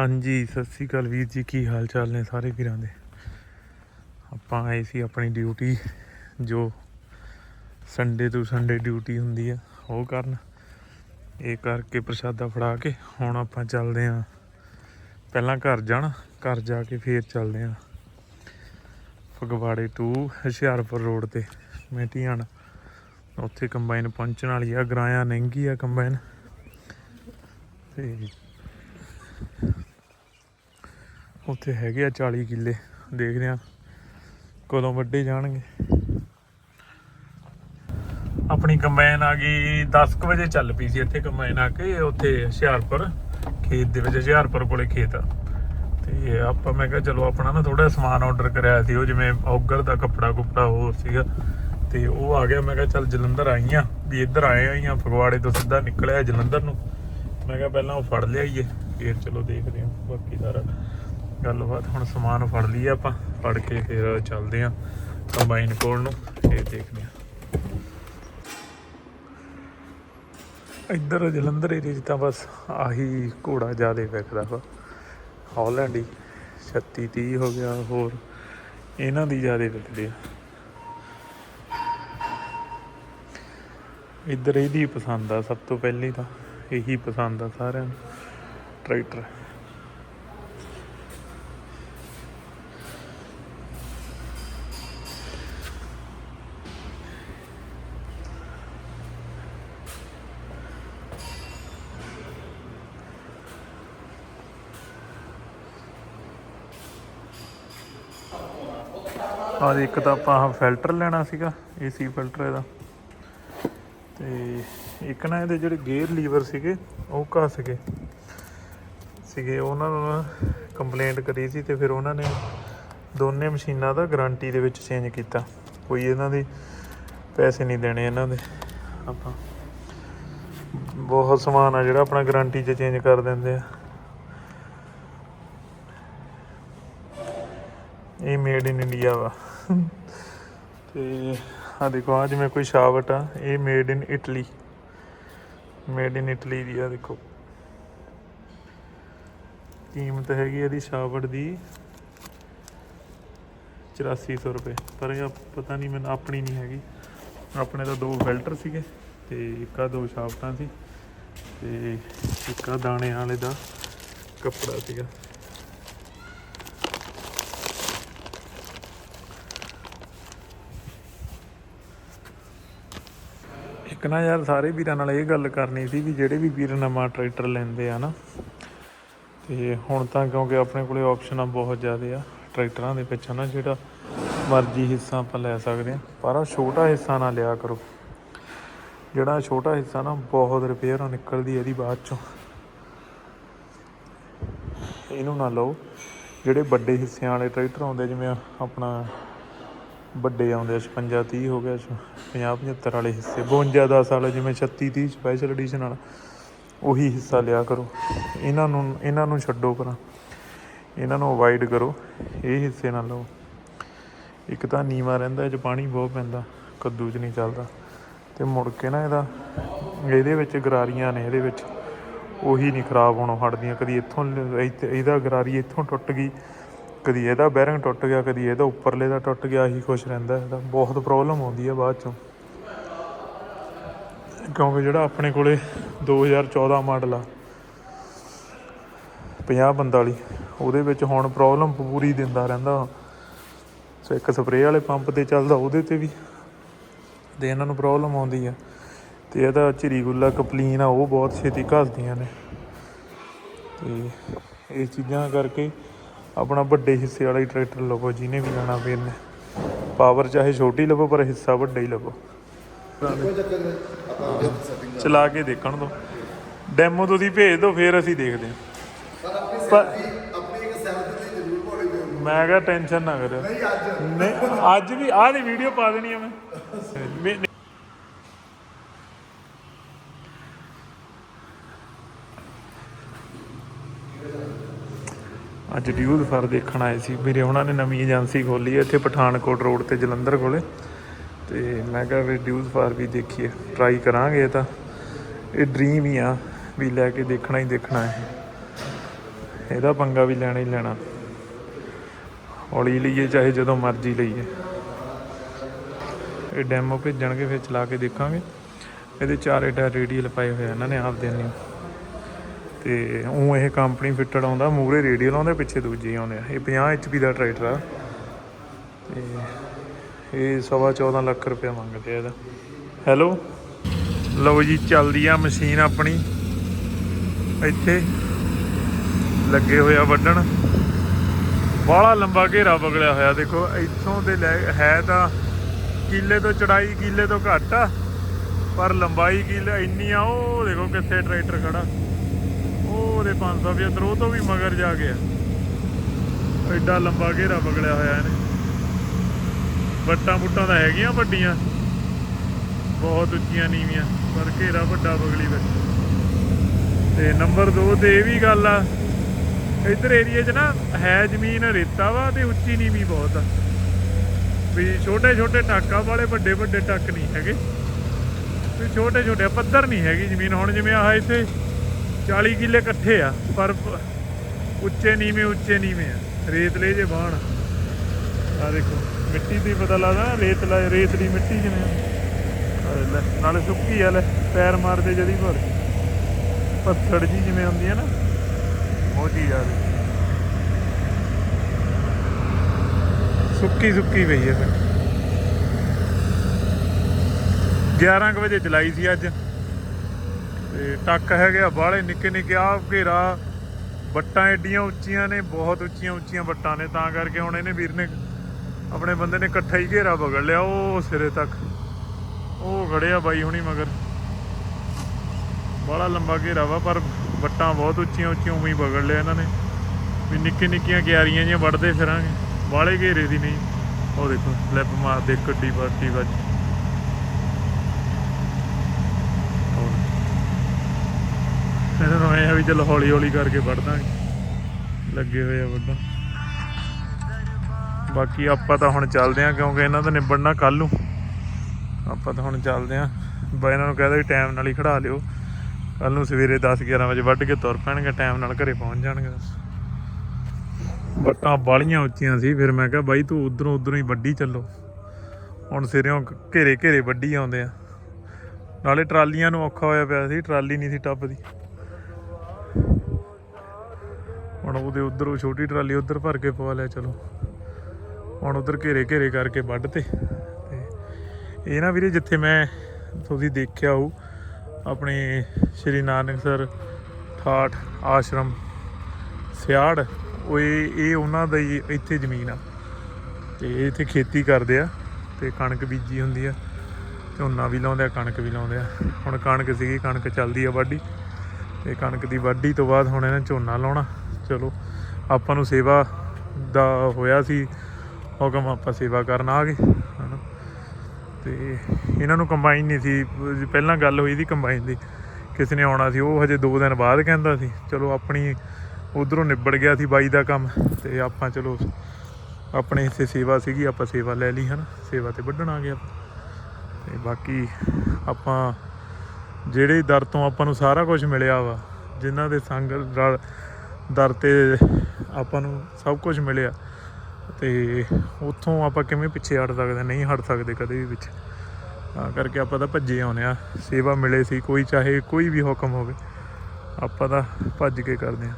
ਹਾਂਜੀ, ਸਤਿ ਸ੍ਰੀ ਅਕਾਲ ਵੀਰ ਜੀ, ਕੀ ਹਾਲ ਚਾਲ ਨੇ ਸਾਰੇ ਵੀਰਾਂ ਦੇ? ਆਪਾਂ ਆਏ ਸੀ ਆਪਣੀ ਡਿਊਟੀ ਜੋ ਸੰਡੇ ਤੋਂ ਸੰਡੇ ਡਿਊਟੀ ਹੁੰਦੀ ਆ, ਉਹ ਕਰਨ। ਇਹ ਕਰਕੇ ਪ੍ਰਸ਼ਾਦਾ ਫੜਾ ਕੇ ਹੁਣ ਆਪਾਂ ਚੱਲਦੇ ਆਂ ਪਹਿਲਾਂ ਘਰ ਜਾਣਾ, ਘਰ ਜਾ ਕੇ ਫੇਰ ਚੱਲਦੇ ਆਂ ਫਗਵਾੜੇ ਟੂ ਹੁਸ਼ਿਆਰਪੁਰ ਰੋਡ ਤੇ ਮੇਟੀਆਣ ਉੱਥੇ ਕੰਬਾਈਨ ਪਹੁੰਚਣ ਵਾਲੀ ਆ, ਗਰਾਇਆ ਨਹਿੰਗੀ ਆ ਕੰਬਾਈਨ ਤੇ ਉੱਥੇ ਹੈਗੇ ਆ 40 ਕਿੱਲੇ, ਦੇਖਦੇ ਆ ਕਦੋਂ ਵੱਡੇ ਜਾਣਗੇ। ਆਪਣੀ ਕੰਬਾਈਨ ਆ ਗਈ 10 ਕੁ ਵਜੇ ਚੱਲ ਪਈ ਸੀ ਇੱਥੇ ਕੰਬਾਈਨ ਆ ਕੇ, ਉੱਥੇ ਹੁਸ਼ਿਆਰਪੁਰ, ਖੇਤ ਦੇ ਵਿੱਚ, ਹੁਸ਼ਿਆਰਪੁਰ ਕੋਲੇ ਖੇਤ ਆ। ਤੇ ਆਪਾਂ ਮੈਂ ਕਿਹਾ ਚਲੋ ਆਪਣਾ ਨਾ ਥੋੜਾ ਸਮਾਨ ਆਰਡਰ ਕਰਿਆ ਸੀ, ਉਹ ਜਿਵੇਂ ਔਗਰ ਦਾ ਕੱਪੜਾ ਕੁਪੜਾ ਹੋਰ ਸੀਗਾ, ਤੇ ਉਹ ਆ ਗਿਆ, ਮੈਂ ਕਿਹਾ ਚੱਲ ਜਲੰਧਰ ਆਈ ਆਈਆਂ ਵੀ ਇੱਧਰ ਆਏ ਆ ਫਗਵਾੜੇ ਤੋਂ ਸਿੱਧਾ ਨਿਕਲਿਆ ਜਲੰਧਰ ਨੂੰ। ਮੈਂ ਕਿਹਾ ਪਹਿਲਾਂ ਉਹ ਫੜ ਲਿਆਈਏ, ਫੇਰ ਚਲੋ ਦੇਖਦੇ ਹਾਂ ਬਾਕੀ ਸਾਰਾ। ਗੱਲਬਾਤ ਹੁਣ ਸਮਾਨ ਫੜ ਲਈਏ ਆਪਾਂ, ਫੜ ਕੇ ਫਿਰ ਚੱਲਦੇ ਆਂ ਕੰਬਾਈਨ ਕੋਲ ਨੂੰ ਇਹ ਦੇਖਦੇ ਆਂ। ਇੱਧਰ ਜਲੰਧਰ ਏਰੀਏ 'ਚ ਤਾਂ ਬਸ ਆਹੀ ਘੋੜਾ ਜ਼ਿਆਦਾ ਵਿਕਦਾ ਵਾ। ਹਾਲੈਂਡ ਹੀ 36 30 ਹੋ ਗਿਆ, ਹੋਰ ਇਹਨਾਂ ਦੀ ਜ਼ਿਆਦਾ ਵਿਕਦੇ ਆ। ਇੱਧਰ ਇਹਦੀ ਪਸੰਦ ਆ, ਸਭ ਤੋਂ ਪਹਿਲੀ ਤਾਂ ਇਹੀ ਪਸੰਦ ਆ ਸਾਰਿਆਂ ਨੂੰ, ਟਰੈਕਟਰ। ਆ ਇੱਕ ਤਾਂ ਆਪਾਂ ਆਹ ਫਿਲਟਰ ਲੈਣਾ ਸੀਗਾ ਏਸੀ ਫਿਲਟਰ ਇਹਦਾ। ਤੇ ਇੱਕ ਨਾ ਇਹਦੇ ਜਿਹੜੇ ਗੇਅਰ ਲੀਵਰ ਸੀਗੇ, ਉਹ ਘਸ ਗਏ ਸੀਗੇ, ਉਹਨਾਂ ਨੂੰ ਕੰਪਲੇਂਟ ਕਰੀ ਸੀ ਤੇ ਫਿਰ ਉਹਨਾਂ ਨੇ ਦੋਨੇ ਮਸ਼ੀਨਾਂ ਦਾ ਗਾਰੰਟੀ ਦੇ ਵਿੱਚ ਚੇਂਜ ਕੀਤਾ। ਕੋਈ ਇਹਨਾਂ ਦੇ ਪੈਸੇ ਨਹੀਂ ਦੇਣੇ ਇਹਨਾਂ ਦੇ। ਆਪਾਂ ਬਹੁਤ ਸਮਾਨ ਆ ਜਿਹੜਾ ਆਪਣਾ ਗਾਰੰਟੀ 'ਚ ਚੇਂਜ ਕਰ ਦਿੰਦੇ ਆ। ਇਹ ਮੇਡ ਇਨ ਇੰਡੀਆ ਵਾ। ਤੇ ਆ ਦੇਖੋ ਆ ਜਿਵੇਂ ਕੋਈ ਸ਼ਾਵਟ ਆ, ਇਹ made in Italy made in Italy ਦੀ ਆ ਦੇਖੋ। ਕੀਮਤ ਹੈਗੀ ਇਹਦੀ ਸ਼ਾਵਟ ਦੀ 8400 ਰੁਪਏ। ਪਰ ਇਹ ਪਤਾ ਨਹੀਂ, ਮੈਨੂੰ ਆਪਣੀ ਨਹੀਂ ਹੈਗੀ। ਆਪਣੇ ਤਾਂ ਦੋ ਫਿਲਟਰ ਸੀਗੇ ਤੇ ਇੱਕ ਆ ਦੋ ਸ਼ਾਫਟਾਂ ਸੀ ਤੇ ਇੱਕ ਆ ਦਾਣੇ ਵਾਲੇ ਦਾ ਕੱਪੜਾ ਸੀਗਾ। ਇੱਕ ਨਾ ਯਾਰ ਸਾਰੇ ਵੀਰਾਂ ਨਾਲ ਇਹ ਗੱਲ ਕਰਨੀ ਸੀ ਵੀ ਜਿਹੜੇ ਵੀ ਵੀਰ ਨਵਾਂ ਟਰੈਕਟਰ ਲੈਂਦੇ ਆ ਨਾ, ਤੇ ਹੁਣ ਤਾਂ ਕਿਉਂਕਿ ਆਪਣੇ ਕੋਲੇ ਆਪਸ਼ਨਾਂ ਬਹੁਤ ਜ਼ਿਆਦੇ ਆ, ਟਰੈਕਟਰਾਂ ਦੇ ਵਿੱਚ ਨਾ ਜਿਹੜਾ ਮਰਜ਼ੀ ਹਿੱਸਾ ਆਪਾਂ ਲੈ ਸਕਦੇ ਆ, ਪਰ ਆ ਛੋਟਾ ਹਿੱਸਾ ਨਾ ਲਿਆ ਕਰੋ। ਜਿਹੜਾ ਛੋਟਾ ਹਿੱਸਾ ਨਾ ਬਹੁਤ ਰਿਪੇਅਰ ਨਿਕਲਦੀ ਇਹਦੀ ਬਾਅਦ ਚੋਂ। ਇਹਨੂੰ ਨਾ ਲਓ, ਜਿਹੜੇ ਵੱਡੇ ਹਿੱਸਿਆਂ ਵਾਲੇ ਟਰੈਕਟਰ ਆਉਂਦੇ ਜਿਵੇਂ ਆਪਣਾ ਵੱਡੇ ਆਉਂਦੇ ਆ 56 30 ਹੋ ਗਿਆ 50 75 ਵਾਲੇ ਹਿੱਸੇ 52 10 ਵਾਲੇ, ਜਿਵੇਂ 36 30 ਸਪੈਸ਼ਲ ਐਡੀਸ਼ਨ ਵਾਲਾ, ਉਹੀ ਹਿੱਸਾ ਲਿਆ ਕਰੋ। ਇਹਨਾਂ ਨੂੰ ਇਹਨਾਂ ਨੂੰ ਛੱਡੋ ਪਰਾਂ ਇਹਨਾਂ ਨੂੰ ਅਵਾਇਡ ਕਰੋ। ਇਹ ਹਿੱਸੇ ਨਾ ਲਓ। ਇੱਕ ਤਾਂ ਨੀਵਾ ਰਹਿੰਦਾ, ਇਹ 'ਚ ਪਾਣੀ ਬਹੁਤ ਪੈਂਦਾ, ਕੱਦੂ 'ਚ ਨਹੀਂ ਚੱਲਦਾ। ਤੇ ਮੁੜ ਕੇ ਨਾ ਇਹਦਾ, ਇਹਦੇ ਵਿੱਚ ਗਰਾਰੀਆਂ ਨੇ, ਇਹਦੇ ਵਿੱਚ। ਉਹੀ ਨਹੀਂ ਖਰਾਬ ਹੋਣੋਂ ਹਟਦੀਆਂ, ਕਦੀ ਇੱਥੋਂ, ਇਹਦਾ ਗਰਾਰੀ ਇੱਥੋਂ ਟੁੱਟ ਗਈ ਕਦੀ ਇਹਦਾ ਬੈਰਿੰਗ ਟੁੱਟ ਗਿਆ, ਕਦੀ ਇਹਦਾ ਉੱਪਰਲੇ ਦਾ ਟੁੱਟ ਗਿਆ, ਇਹੀ ਖੁਸ਼ ਰਹਿੰਦਾ ਇਹਦਾ ਬਹੁਤ ਪ੍ਰੋਬਲਮ ਆਉਂਦੀ ਹੈ ਬਾਅਦ ਚੋਂ। ਕਿਉਂਕਿ ਜਿਹੜਾ ਆਪਣੇ ਕੋਲੇ 2014 ਮਾਡਲ ਆ 50 45 ਉਹਦੇ ਵਿੱਚ ਹੁਣ ਪ੍ਰੋਬਲਮ ਪੂਰੀ ਦਿੰਦਾ ਰਹਿੰਦਾ ਸੋ ਇੱਕ ਸਪਰੇਅ ਵਾਲੇ ਪੰਪ ਤੇ ਚੱਲਦਾ, ਉਹਦੇ ਤੇ ਵੀ ਤੇ ਇਹਨਾਂ ਨੂੰ ਪ੍ਰੋਬਲਮ ਆਉਂਦੀ ਆ। ਤੇ ਇਹਦਾ ਝਿਰੀ ਗੁੱਲਾ ਕਪਲੀਨ ਆ, ਉਹ ਬਹੁਤ ਛੇਤੀ ਘਸਦੀਆਂ ਨੇ। ਤੇ ਇਹ ਚੀਜ਼ਾਂ ਕਰਕੇ ਆਪਣਾ ਵੱਡੇ ਹਿੱਸੇ ਵਾਲਾ ਹੀ ਟਰੈਕਟਰ ਲਵੋ ਜਿਹਨੇ ਵੀ ਲੈਣਾ ਫਿਰ ਨੇ ਪਾਵਰ ਚਾਹੇ ਛੋਟੀ ਲਵੋ ਪਰ ਹਿੱਸਾ ਵੱਡਾ ਹੀ ਲਵੋ। ਚਲਾ ਕੇ ਦੇਖਣ ਦੋ। ਡੈਮੋ ਤੁਸੀਂ ਭੇਜ ਦਿਓ ਫਿਰ ਅਸੀਂ ਦੇਖਦੇ ਹਾਂ। ਪਰ ਆਪਣੀ ਇੱਕ ਸੈਲਫੀ ਤੇ ਜ਼ਰੂਰ ਪਾਉਣੀ ਚਾਹੀਦੀ ਮੈਂ ਕਿਹਾ ਟੈਨਸ਼ਨ ਨਾ ਕਰਿਓ। ਨਹੀਂ ਅੱਜ। ਨਹੀਂ ਅੱਜ ਵੀ ਆਹ ਦੀ ਵੀਡੀਓ ਪਾ ਦੇਣੀ ਆ ਮੈਂ। ਅੱਜ ਡਿਊਲ ਫਰ ਦੇਖਣ ਆਏ ਸੀ। ਮੇਰੇ ਉਹਨਾਂ ਨੇ ਨਵੀਂ ਏਜੰਸੀ ਖੋਲੀ ਹੈ ਇੱਥੇ ਪਠਾਨਕੋਟ ਰੋਡ ਤੇ ਜਲੰਧਰ ਕੋਲੇ। ਤੇ ਮੈਂ ਕਿਹਾ ਵੀ ਡਿਊਲ ਫਾਰ ਵੀ ਦੇਖੀਏ ਟਰਾਈ ਕਰਾਂਗੇ ਇਹ ਤਾਂ। ਇਹ ਡ੍ਰੀਮ ਹੀ ਆ ਵੀ ਲੈ ਕੇ ਦੇਖਣਾ ਹੀ ਦੇਖਣਾ ਹੈ ਇਹਦਾ ਪੰਗਾ ਵੀ ਲੈਣਾ ਹੀ ਲੈਣਾ। ਹੌਲੀ ਲਈਏ, ਚਾਹੇ ਜਦੋਂ ਮਰਜ਼ੀ ਲਈਏ। ਇਹ ਡੈਮੋ ਭੇਜਣਗੇ, ਫਿਰ ਚਲਾ ਕੇ ਦੇਖਾਂਗੇ। ਇਹਦੇ ਚਾਰੇ ਟਾਇਰ ਰੇਡੀਅਲ ਪਾਏ ਹੋਏ ਆ, ਇਹਨਾਂ ਨੇ ਆਪਦੇ ਨੇ। ਤੇ ਉਹ ਇਹ ਕੰਪਨੀ ਫਿੱਟਡ ਆਉਂਦਾ ਮੂਰੇ ਰੇਡੀਅਲ ਆਉਂਦੇ, ਪਿੱਛੇ ਦੂਜੇ ਆਉਂਦੇ ਆ। ਇਹ 50 HP ਦਾ ਟਰੈਕਟਰ ਆ। ਤੇ ਇਹ ਸਵਾ 14 ਲੱਖ ਰੁਪਏ ਮੰਗਦੇ ਆ ਇਹਦਾ। ਹੈਲੋ ਲਓ ਜੀ, ਚੱਲਦੀ ਆ ਮਸ਼ੀਨ ਆਪਣੀ। ਇੱਥੇ ਲੱਗੇ ਹੋਇਆ ਵੱਢਣ। ਬਾਹਲਾ ਲੰਬਾ ਘੇਰਾ ਬਗੜਿਆ ਹੋਇਆ, ਦੇਖੋ, ਇੱਥੋਂ ਦੇ ਲੈ, ਹੈ ਤਾਂ ਕਿੱਲੇ ਤੋਂ ਚੜਾਈ, ਕਿੱਲੇ ਤੋਂ ਘੱਟ ਆ, ਪਰ ਲੰਬਾਈ ਕਿੱਲੇ, ਇੰਨੀ ਆ, ਉਹ ਦੇਖੋ ਕਿੱਥੇ ਟਰੈਕਟਰ ਖੜਾ। ਉਹ ਉਹਦੇ 575 ਉਹ ਤੋਂ ਵੀ ਮਗਰ ਜਾ ਗਿਆ ਐਡਾ ਲੰਬਾ ਘੇਰਾ ਬਗੜਿਆ ਹੋਇਆ ਇਹਨੇ। ਵੱਟਾਂ ਬੁੱਟਾਂ ਤਾਂ ਹੈਗੀਆਂ ਵੱਡੀਆਂ। ਬਹੁਤ ਉੱਚੀਆਂ ਨੀਵੀਆਂ, ਪਰ ਘੇਰਾ ਵੱਡਾ ਬਗਲੀ ਵਿੱਚ ਤੇ ਨੰਬਰ 2 ਤੇ ਇਹ ਵੀ ਗੱਲ ਆ, ਇੱਧਰ ਏਰੀਏ 'ਚ ਨਾ ਹੈ ਜ਼ਮੀਨ ਰੇਤਾ ਵਾ ਤੇ ਉੱਚੀ ਨੀਵੀਂ ਬਹੁਤ ਆ। ਵੀ ਛੋਟੇ ਛੋਟੇ ਟਾਕਾ ਵਾਲੇ ਵੱਡੇ ਵੱਡੇ ਟੱਕ ਨਹੀਂ ਹੈਗੇ। ਵੀ ਛੋਟੇ ਛੋਟੇ ਪੱਧਰ ਨਹੀਂ ਹੈਗੀ ਜ਼ਮੀਨ ਹੁਣ, ਜਿਵੇਂ ਆਹ ਇੱਥੇ 40 ਕਿੱਲੇ ਇਕੱਠੇ ਆ ਪਰ ਉੱਚੇ ਨੀਵੇਂ ਉੱਚੇ ਨੀਵੇਂ ਆ। ਰੇਤਲੇ ਜੇ ਬਾਣ ਆ ਦੇਖੋ ਮਿੱਟੀ ਦੀ ਪਤਾ ਲੱਗਦਾ ਰੇਤਲਾ ਰੇਤਲੀ ਮਿੱਟੀ ਜਿਵੇਂ ਆ। ਲੈ, ਨਾਲੇ ਸੁੱਕੀ ਆ ਲੈ ਪੈਰ ਮਾਰਦੇ ਜਦੀ ਭਰ ਪੱਥੜ ਜੀ ਜਿਵੇਂ ਹੁੰਦੀ ਆ ਨਾ ਉਹ ਚੀਜ਼ ਆ ਸੁੱਕੀ ਸੁੱਕੀ ਪਈ ਆ ਫਿਰ। 11 ਕੁ ਵਜੇ ਚਲਾਈ ਸੀ ਅੱਜ। ਤੇ ਟੱਕ ਹੈਗੇ ਆ ਬਾਹਲੇ, ਨਿੱਕੇ ਨਿੱਕੇ ਆ ਘੇਰਾ। ਬੱਟਾਂ ਏਡੀਆਂ ਉੱਚੀਆਂ ਨੇ, ਬਹੁਤ ਉੱਚੀਆਂ ਉੱਚੀਆਂ ਬੱਟਾਂ ਨੇ, ਤਾਂ ਕਰਕੇ ਹੁਣ ਇਹਨੇ ਵੀਰ ਨੇ ਆਪਣੇ ਬੰਦੇ ਨੇ ਇਕੱਠਾ ਹੀ ਘੇਰਾ ਬਗੜ ਲਿਆ, ਉਹ ਸਿਰੇ ਤੱਕ। ਉਹ ਖੜਿਆ ਬਾਈ ਹੁਣੀ ਮਗਰ। ਬੜਾ ਲੰਬਾ ਘੇਰਾ ਵਾ, ਪਰ ਬੱਟਾਂ ਬਹੁਤ ਉੱਚੀਆਂ ਉੱਚੀਆਂ ਉਵੇਂ ਹੀ ਬਗੜ ਲਿਆ ਇਹਨਾਂ ਨੇ। ਵੀ ਨਿੱਕੀ ਨਿੱਕੀਆਂ ਕਿਆਰੀਆਂ ਜਿਹੀਆਂ ਵੱਢਦੇ ਫਿਰਾਂਗੇ। ਬਾਲੇ ਘੇਰੇ ਦੀ ਨਹੀਂ। ਉਹ ਦੇਖੋ, ਲਿਪ ਮਾਰਦੇ ਕੱਡੀ ਬਾਟੀ ਵੱਜ ਹੋਰ। ਇਹਨਾਂ ਨੂੰ ਐਂ ਵੀ ਚਲ ਹੌਲੀ ਹੌਲੀ ਕਰਕੇ ਵੱਢ ਦਾਂਗੇ ਲੱਗੇ ਹੋਏ ਆ ਵੱਡਾ ਬਾਕੀ ਆਪਾਂ ਤਾਂ ਹੁਣ ਚੱਲਦੇ ਆਂ ਕਿਉਂਕਿ ਇਹਨਾਂ ਦਾ ਨਿਬੜਨਾ ਕੱਲ ਨੂੰ। ਆਪਾਂ ਤਾਂ ਹੁਣ ਚੱਲਦੇ ਆਂ ਬਾ ਇਹਨਾਂ ਨੂੰ ਕਹਿ ਵੀ ਟਾਈਮ ਨਾਲ ਹੀ ਖੜਾ ਲਿਓ। ਕੱਲ ਨੂੰ ਸਵੇਰੇ 10 11 ਵਜੇ ਵੱਢ ਕੇ ਤੁਰ ਪੈਣਗੇ, ਟਾਈਮ ਨਾਲ ਘਰੇ ਪਹੁੰਚ ਜਾਣਗੇ ਬਸ। ਬੱਟਾਂ ਬਾਲੀਆਂ ਉੱਚੀਆਂ ਸੀ, ਫਿਰ ਮੈਂ ਕਿਹਾ ਬਾਈ ਤੂੰ ਉਧਰੋਂ ਉਧਰੋਂ ਹੀ ਵੱਡੀ ਚੱਲੋ। ਹੁਣ ਸਿਰਿਓਂ ਘੇਰੇ ਘੇਰੇ ਵੱਢੀ ਆਉਂਦੇ ਆ। ਨਾਲੇ ਟਰਾਲੀਆਂ ਨੂੰ ਔਖਾ ਹੋਇਆ ਪਿਆ ਸੀ, ਟਰਾਲੀ ਨਹੀਂ ਸੀ ਟੱਪਦੀ। ਹੁਣ ਉਹਦੇ ਉਧਰ ਛੋਟੀ ਟਰਾਲੀ ਉਧਰ ਭਰ ਕੇ ਪਵਾ ਲਿਆ, ਚਲੋ। ਹੁਣ ਉਧਰ ਘੇਰੇ ਘੇਰੇ ਕਰਕੇ ਵੱਢ ਤੇ। ਇਹ ਨਾ ਵੀਰੇ, ਜਿੱਥੇ ਮੈਂ ਤੁਸੀਂ ਦੇਖਿਆ ਹੋ ਆਪਣੇ ਸ਼੍ਰੀ ਨਾਨਕ ਸਰ ਠਾਠ ਆਸ਼ਰਮ, ਸਿਆੜ, ਉਹ ਇਹ ਇਹ ਉਹਨਾਂ ਦਾ ਹੀ ਇੱਥੇ ਜ਼ਮੀਨ ਆ। ਤੇ ਇਹ ਇੱਥੇ ਖੇਤੀ ਕਰਦੇ ਆ, ਤੇ ਕਣਕ ਬੀਜੀ ਹੁੰਦੀ ਆ, ਝੋਨਾ ਵੀ ਲਾਉਂਦੇ ਆ, ਕਣਕ ਵੀ ਲਾਉਂਦੇ ਆ। ਹੁਣ ਕਣਕ ਸੀਗੀ, ਕਣਕ ਚੱਲਦੀ ਆ ਵਾਢੀ। ਤੇ ਕਣਕ ਦੀ ਵਾਢੀ ਤੋਂ ਬਾਅਦ ਹੁਣ ਇਹਨਾਂ ਝੋਨਾ ਲਾਉਣਾ। ਚਲੋ, ਆਪਾਂ ਨੂੰ ਸੇਵਾ ਦਾ ਹੋਇਆ ਸੀ, ਹੁਕਮ ਆਪਾਂ ਸੇਵਾ ਕਰਨ ਆ ਗਏ, ਹਨਾ। ਤੇ ਇਹਨਾਂ ਨੂੰ ਕੰਬਾਈਨ ਨਹੀਂ ਸੀ ਪਹਿਲਾਂ ਗੱਲ ਹੋਈ ਸੀ ਕੰਬਾਈਨ ਦੀ, ਕਿਸੇ ਨੇ ਆਉਣਾ ਸੀ, ਉਹ ਹਜੇ 2 ਦਿਨ ਬਾਅਦ ਕਹਿੰਦਾ ਸੀ, ਚਲੋ ਆਪਣੀ ਉਧਰੋਂ ਨਿਬੜ ਗਿਆ ਸੀ ਬਾਈ ਦਾ ਕੰਮ, ਤੇ ਆਪਾਂ ਚਲੋ ਆਪਣੇ ਹਿੱਸੇ ਸੇਵਾ ਸੀਗੀ, ਆਪਾਂ ਸੇਵਾ ਲੈ ਲਈ, ਹਨ। ਸੇਵਾ ਤੇ ਵੱਢਣ ਆ ਗਿਆ ਤੇ ਬਾਕੀ ਆਪਾਂ ਜਿਹੜੇ ਦਰ ਤੋਂ ਆਪਾਂ ਨੂੰ ਸਾਰਾ ਕੁਝ ਮਿਲਿਆ ਵਾ, ਜਿਨ੍ਹਾਂ ਦੇ ਸੰਗ ਨਾਲ ਦਰ ਤੇ ਆਪਾਂ ਨੂੰ ਸਭ ਕੁਝ ਮਿਲਿਆ। ਤੇ ਉੱਥੋਂ ਆਪਾਂ ਕਿਵੇਂ ਪਿੱਛੇ ਹਟ ਸਕਦੇ, ਨਹੀਂ ਹਟ ਸਕਦੇ ਕਦੇ ਵੀ ਪਿੱਛੇ। ਤਾਂ ਕਰਕੇ ਆਪਾਂ ਤਾਂ ਭੱਜੇ ਆਉਨੇ ਆ ਸੇਵਾ ਮਿਲੇ ਸੀ, ਕੋਈ ਚਾਹੇ ਕੋਈ ਵੀ ਹੁਕਮ ਹੋਵੇ, ਆਪਾਂ ਤਾਂ ਭੱਜ ਕੇ ਕਰਦੇ ਆ